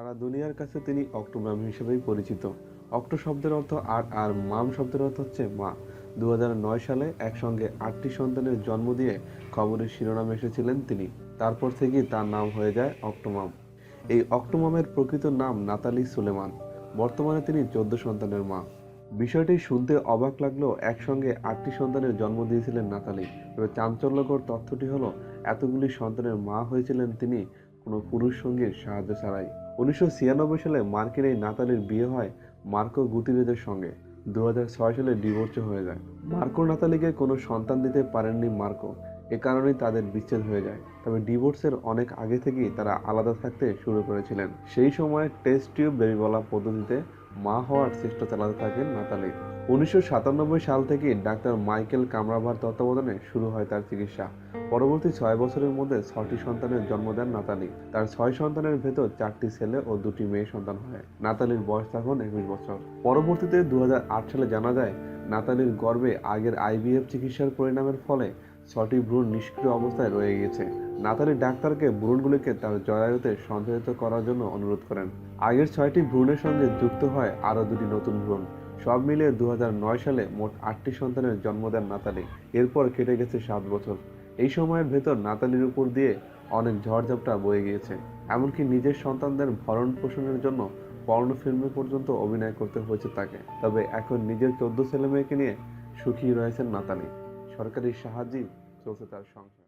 সারা দুনিয়ার কাছে তিনি অক্টোমাম হিসেবেই পরিচিত। অক্টো শব্দের অর্থ আট আর মাম শব্দের অর্থ হচ্ছে মা। দু হাজার নয় সালে একসঙ্গে আটটি সন্তানের জন্ম দিয়ে খবরের শিরোনামে এসেছিলেন তিনি। তারপর থেকেই তার নাম হয়ে যায় অক্টোমাম। এই অক্টোমামের প্রকৃত নাম নাতালি সুলেমান। বর্তমানে তিনি চোদ্দ সন্তানের মা। বিষয়টি শুনতে অবাক লাগলেও একসঙ্গে আটটি সন্তানের জন্ম দিয়েছিলেন নাতালি। তবে চাঞ্চল্যকর তথ্যটি হলো, এতগুলি সন্তানের মা হয়েছিলেন তিনি কোনো পুরুষ সঙ্গীর সাহায্য ছাড়াই। উনিশশো ছিয়ানব্বই সালে মার্কিন এই নাতালির বিয়ে হয় মার্কো গুতিরেজের সঙ্গে। দু হাজার ছয় সালে ডিভোর্স হয়ে যায়। মার্কো নাতালিকে কোনো সন্তান দিতে পারেননি মার্কো। এ কারণেই তাদের বিচ্ছেদ হয়ে যায়। তবে ডিভোর্সের অনেক আগে থেকেই তারা আলাদা থাকতে শুরু করেছিলেন। সেই সময় টেস্ট টিউব বেবি বলা পদ্ধতিতে মা হওয়ার চেষ্টা চালাতে থাকেন নাতালি। উনিশশো সাতানব্বই সাল থেকে ডাক্তার মাইকেল কামরাভার তত্ত্বাবধানে শুরু হয় তার চিকিৎসা। পরবর্তী ছয় বছরের মধ্যে ছয়টি সন্তানের জন্ম দেন নাতালি। তার ছয় সন্তানের ভেতর চারটি ছেলে ও দুটি মেয়ে সন্তান হয়। নাতালির বয়স তখন একুশ বছর। পরবর্তীতে দু হাজার আট সালে জানা যায়, নাতালির গর্ভে আগের আইভিএফ চিকিৎসার পরিণামের ফলে ছটি ভ্রূণ নিষ্ক্রিয় অবস্থায় রয়ে গেছে নাতালি ডাক্তারকে ভ্রূণগুলিকে তার জরায়ুতে সঞ্চালিত করার জন্য অনুরোধ করেন। আগের ছয়টি ভ্রূণের সঙ্গে যুক্ত হয় আরও দুটি নতুন ভ্রূণ। সব মিলিয়ে দু হাজার নয় সালে মোট আটটি সন্তানের জন্ম দেন নাতালি। এরপর কেটে গেছে সাত বছর। এই সময়ের ভেতর নাতালির উপর দিয়ে অনেক ঝড়ঝাপটা বয়ে গিয়েছে। এমনকি নিজের সন্তানদের ভরণ পোষণের জন্য পর্ণ ফিল্মে পর্যন্ত অভিনয় করতে হয়েছে তাকে। তবে এখন নিজের চোদ্দ ছেলে মেয়েকে নিয়ে সুখী রয়েছেন নাতালি। সরকারি se você tá achando.